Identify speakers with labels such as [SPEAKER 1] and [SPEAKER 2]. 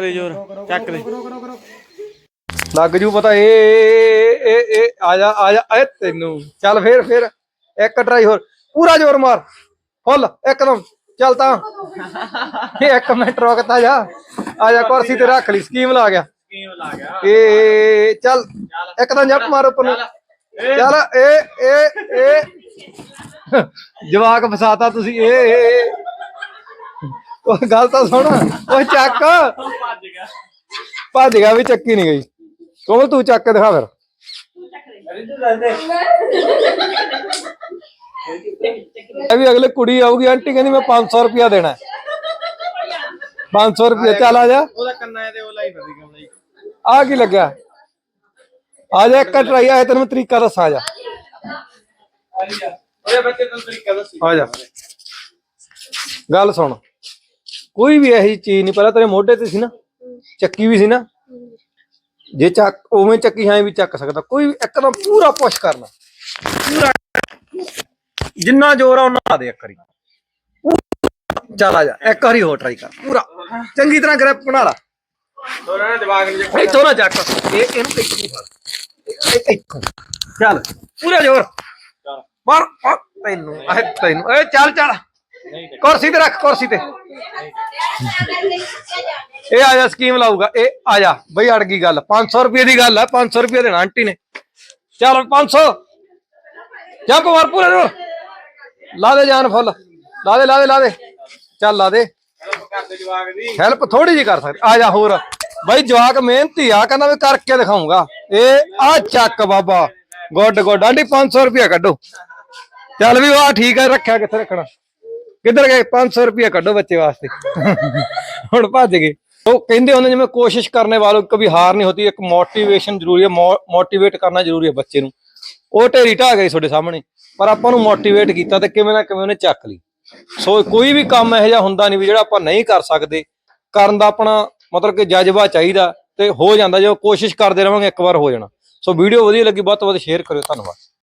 [SPEAKER 1] ਦੇ ਜੋਰ ਚੱਕ ਦੇ
[SPEAKER 2] ਲੱਗ ਜੂ ਪਤਾ ਇਹ ਇਹ ਇਹ ਆ ਜਾ ਆ ਜਾ ਏ ਤੈਨੂੰ। ਚੱਲ ਫੇਰ ਫੇਰ ਇੱਕ ਟਰਾਈ ਹੋਰ। ਪੂਰਾ ਜ਼ੋਰ ਮਾਰ। ਫੁੱਲ ਇੱਕਦਮ। ਚੱਲ ਤਾਂ। ਇਹ ਇੱਕ ਮਿੰਟ ਰੁਕਤਾ ਜਾ। ਆ ਜਾ ਕੁਰਸੀ ਤੇ ਰੱਖ ਲਈ। ਸਕੀਮ ਲਾ ਗਿਆ।
[SPEAKER 1] ਸਕੀਮ ਲਾ ਗਿਆ।
[SPEAKER 2] ਇਹ ਚੱਲ। ਇੱਕਦਮ ਜੱਪ ਮਾਰ ਉੱਪਰ ਨੂੰ। ਚੱਲ। ਇਹ ਇਹ ਇਹ ਜਵਾਕ ਫਸਾਤਾ ਤੁਸੀਂ। ਉਹ ਗੱਲ ਤਾਂ ਸੁਣ। ਉਹ ਚੱਕ।
[SPEAKER 1] ਭੱਜ ਗਿਆ।
[SPEAKER 2] ਭੱਜ ਗਿਆ ਵੀ ਚੱਕੀ ਨਹੀਂ ਗਈ। ਕੋਮਲ ਤੂੰ ਚੱਕ ਕੇ ਦਿਖਾ ਫਿਰ। ਇਹ ਵੀ ਅਗਲੇ ਕੁੜੀ ਆਊਗੀ ਆਂਟੀ ਕਹਿੰਦੀ ਮੈਂ 500 ਰੁਪਿਆ ਦੇਣਾ ਹੈ। 500 ਰੁਪਿਆ ਚੱਲ ਆ ਜਾ।
[SPEAKER 1] ਉਹਦਾ ਕੰਨਾਂ ਤੇ ਉਹ ਲਾਈ ਫਿਰਦੀ ਕਮਲੀ।
[SPEAKER 2] ਆ ਕੀ ਲੱਗਿਆ? ਆ ਜਾ ਇੱਕ ਟਰਾਈ ਆ ਤੈਨੂੰ ਤਰੀਕਾ ਦੱਸਾਂ ਆ ਜਾ।
[SPEAKER 1] ਉਹਦੇ ਬੱਚੇ ਤੈਨੂੰ ਤਰੀਕਾ ਦੱਸੀ।
[SPEAKER 2] ਆ ਜਾ। ਗੱਲ ਸੁਣ। ਕੋਈ ਵੀ ਇਹੀ ਚੀਜ਼ ਨਹੀਂ ਪਹਿਲਾਂ ਤੇਰੇ ਮੋਢੇ ਤੇ ਸੀ ਨਾ। ਚੱਕੀ ਵੀ ਸੀ ਨਾ। ਜੇ ਚੱਕ ਉਵੇਂ ਚੱਕੀ ਹਾਂ ਵੀ ਚੱਕ ਸਕਦਾ। ਕੋਈ ਵੀ ਇੱਕਦਮ ਪੂਰਾ ਪੁਸ਼ ਕਰਨਾ। ਪੂਰਾ। ਜਿੰਨਾ ਜ਼ੋਰ ਆ ਉਹਨਾਂ ਦੇ ਇੱਕ ਵਾਰੀ। ਚੱਲ ਆ ਜਾ ਇੱਕ ਵਾਰੀ ਹੋਰ ਟਰਾਈ ਕਰ। ਪੂਰਾ। ਚੰਗੀ ਤਰ੍ਹਾਂ ਗ੍ਰਿਪ ਬਣਾ ਲਾ।
[SPEAKER 1] ਉਹਨਾਂ ਨੇ ਦਿਮਾਗ ਨੂੰ
[SPEAKER 2] ਇੱਥੋਂ ਨਾ ਚੱਕ। ਇਹ ਇਹਨੂੰ ਇੱਥੋਂ ਫੜ ਇਹ- ਇੱਥੋਂ ਚੱਲ ਪੂਰਾ ਜ਼ੋਰ।
[SPEAKER 1] ਚੱਲ।
[SPEAKER 2] ਮਾਰ ਤੈਨੂੰ ਇਹ ਤੈਨੂੰ। ਏ ਚੱਲ ਚੱਲ। ਕੁਰਸੀ ਤੇ ਰੱਖ ਕੁਰਸੀ ਤੇ। ਇਹ ਆ ਜਾ ਸਕੀਮ ਲਾਊਗਾ। ਇਹ ਆ ਜਾ, ਬਈ ਅੜ ਗਈ ਗੱਲ। 500 ਰੁਪਏ ਦੀ ਗੱਲ ਹੈ 500 ਰੁਪਏ ਦੇਣਾ ਆਂਟੀ ਨੇ। ਚੱਲ 500 ਜੰਪ ਮਾਰ ਪੂਰਾ ਜੋਰ ਲਾ ਦੇ ਜਾਨ ਫੁੱਲ। ਲਾ ਦੇ ਲਾ ਦੇ ਲਾ ਦੇ। ਚੱਲ ਲਾ ਦੇ।
[SPEAKER 1] ਹੈਲਪ ਕਰ
[SPEAKER 2] ਥੋੜੀ ਜੀ ਕਰ ਸਕਦੇ। ਆ ਜਾ ਹੋਰ। ਬਾਈ ਜਵਾਕ ਮਿਹਨਤੀ ਆ, ਕਹਿੰਦਾ ਵੀ ਕਰਕੇ ਦਿਖਾਉਂਗਾ ਇਹ ਆ ਚੱਕ ਬਾਬਾ। Good good. ਆਂਟੀ 500 ਰੁਪਏ ਕੱਢੋ। ਚੱਲ ਵੀ ਵਾਹ, ਠੀਕ ਹੈ ਰੱਖਿਆ ਕਿੱਥੇ ਰੱਖਣਾ? ਕਿੱਧਰ ਗਏ? 500 ਰੁਪਏ ਕੱਢੋ ਬੱਚੇ ਵਾਸਤੇ। ਹੁਣ ਭੱਜ ਗਏ। ਉਹ ਕਹਿੰਦੇ ਹੁੰਦੇ ਜਿਵੇਂ ਕੋਸ਼ਿਸ਼ ਕਰਨੇ ਵਾਲੋ ਕभी ਹਾਰ ਨਹੀਂ ਹੋਤੀ ਇੱਕ ਮੋਟੀਵੇਸ਼ਨ ਜ਼ਰੂਰੀ ਹੈ ਮੋਟੀਵੇਟ ਕਰਨਾ ਜ਼ਰੂਰੀ ਹੈ ਬੱਚੇ ਨੂੰ। ਉਹ ਢੇਰੀ ਢਾਹ ਗਈ ਤੁਹਾਡੇ ਸਾਹਮਣੇ, ਪਰ ਆਪਾਂ ਨੂੰ ਮੋਟੀਵੇਟ ਕੀਤਾ ਤੇ ਕਿਵੇਂ ਨਾ ਕਿਵੇਂ ਉਹਨੇ ਚੱਕ ਲਈ। ਸੋ ਕੋਈ ਵੀ ਕੰਮ ਇਹੋ ਜਿਹਾ ਹੁੰਦਾ ਨਹੀਂ ਵੀ ਜਿਹੜਾ ਆਪਾਂ ਨਹੀਂ ਕਰ ਸਕਦੇ। ਕਰਨ ਦਾ ਆਪਣਾ ਮਤਲਬ ਕਿ ਜਜ਼ਬਾ ਚਾਹੀਦਾ ਤੇ ਹੋ ਜਾਂਦਾ, ਜੇ ਕੋਸ਼ਿਸ਼ ਕਰਦੇ ਰਵਾਂਗੇ, ਇੱਕ ਵਾਰ ਹੋ ਜਾਣਾ। ਸੋ ਵੀਡੀਓ ਵਧੀਆ ਲੱਗੀ, ਬਹੁਤ ਤੋਂ ਵੱਧ ਸ਼ੇਅਰ ਕਰਿਓ, ਧੰਨਵਾਦ।